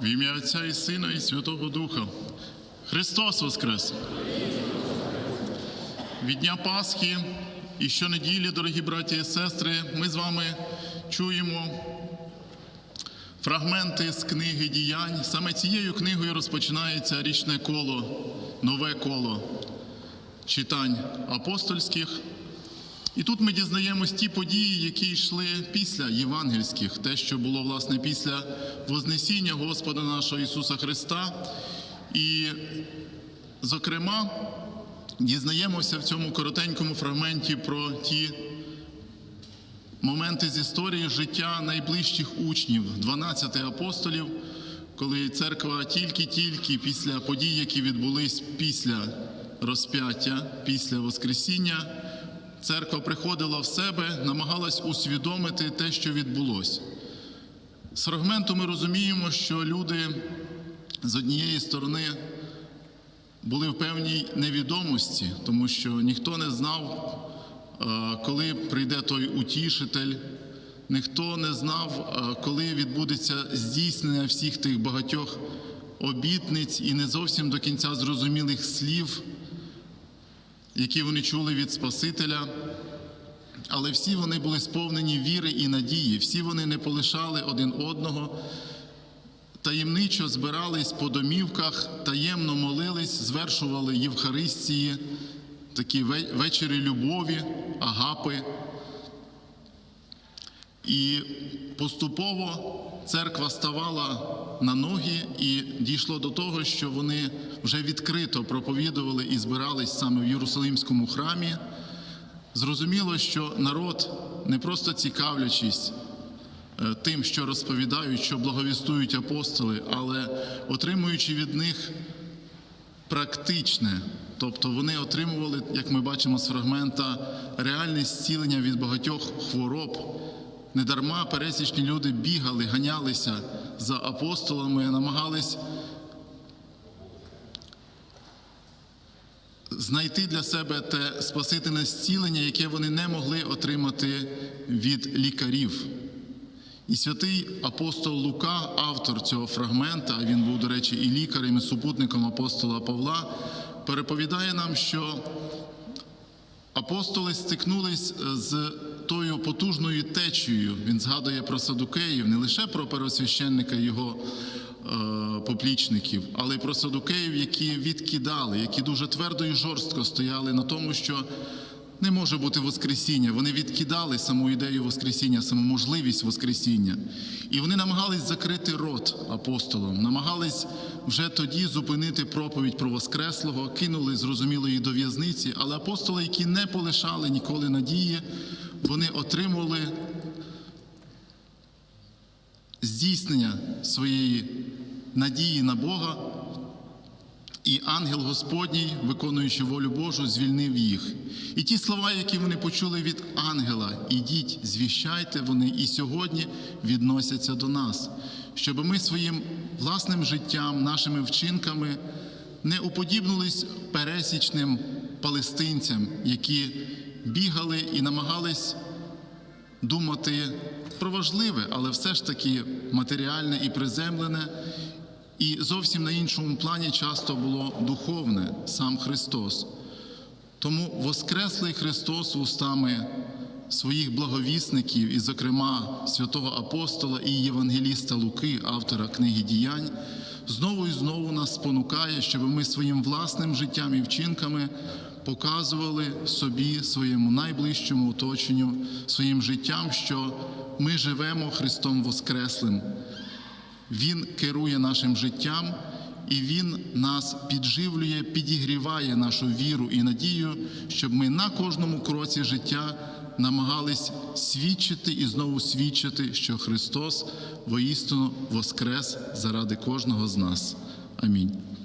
В ім'я Отця і Сина, і Святого Духа. Христос Воскрес! Від Дня Пасхи і щонеділі, дорогі браті і сестри, ми з вами чуємо фрагменти з книги діянь. Саме цією книгою розпочинається річне коло, нове коло читань апостольських. І тут ми дізнаємось ті події, які йшли після євангельських, те, що було власне після Вознесіння Господа нашого Ісуса Христа. І, зокрема, дізнаємося в цьому коротенькому фрагменті про ті моменти з історії життя найближчих учнів, 12 апостолів, коли церква тільки-тільки після подій, які відбулись після розп'яття, після Воскресіння, церква приходила в себе, намагалась усвідомити те, що відбулося. З фрагменту ми розуміємо, що люди з однієї сторони були в певній невідомості, тому що ніхто не знав, е, коли прийде той утішитель, ніхто не знав, е, коли відбудеться здійснення всіх тих багатьох обітниць і не зовсім до кінця зрозумілих слів, які вони чули від Спасителя. Але всі вони були сповнені віри і надії, всі вони не полишали один одного, таємничо збирались по домівках, таємно молились, звершували Євхаристії, такі ве- вечері любові, агапи. І поступово церква ставала на ноги і дійшло до того, що вони вже відкрито проповідували і збирались саме в Єрусалимському храмі. Зрозуміло, що народ, не просто цікавлячись е, тим, що розповідають, що благовістують апостоли, але отримуючи від них практичне, тобто вони отримували, як ми бачимо з фрагмента, реальне зцілення від багатьох хвороб. Недарма пересічні люди бігали, ганялися за апостолами, намагались знайти для себе те спасительне зцілення, яке вони не могли отримати від лікарів. І святий апостол Лука, автор цього фрагмента, а він був, до речі, і лікарем, і супутником апостола Павла, переповідає нам, що апостоли стикнулись з тою потужною течією. Він згадує про садукеїв, не лише про первосвященника його е, поплічників, але й про садукеїв, які відкидали, які дуже твердо і жорстко стояли на тому, що не може бути Воскресіння. Вони відкидали саму ідею Воскресіння, саму можливість Воскресіння. І вони намагались закрити рот апостолам, намагались вже тоді зупинити проповідь про Воскреслого, кинули, зрозуміло, її до в'язниці. Але апостоли, які не полишали ніколи надії, вони отримували здійснення своєї надії на Бога. І ангел Господній, виконуючи волю Божу, звільнив їх. І ті слова, які вони почули від ангела, ідіть, звіщайте, вони і сьогодні відносяться до нас, щоб ми своїм власним життям, нашими вчинками не уподібнулись пересічним палестинцям, які бігали і намагались думати про важливе, але все ж таки матеріальне і приземлене. І зовсім на іншому плані часто було духовне сам Христос. Тому Воскреслий Христос устами своїх благовісників, і, зокрема, святого апостола і євангеліста Луки, автора книги діянь, знову і знову нас спонукає, щоб ми своїм власним життям і вчинками показували собі, своєму найближчому оточенню, своїм життям, що ми живемо Христом Воскреслим. Він керує нашим життям і Він нас підживлює, підігріває нашу віру і надію, щоб ми на кожному кроці життя намагались свідчити і знову свідчити, що Христос воістину воскрес заради кожного з нас. Амінь.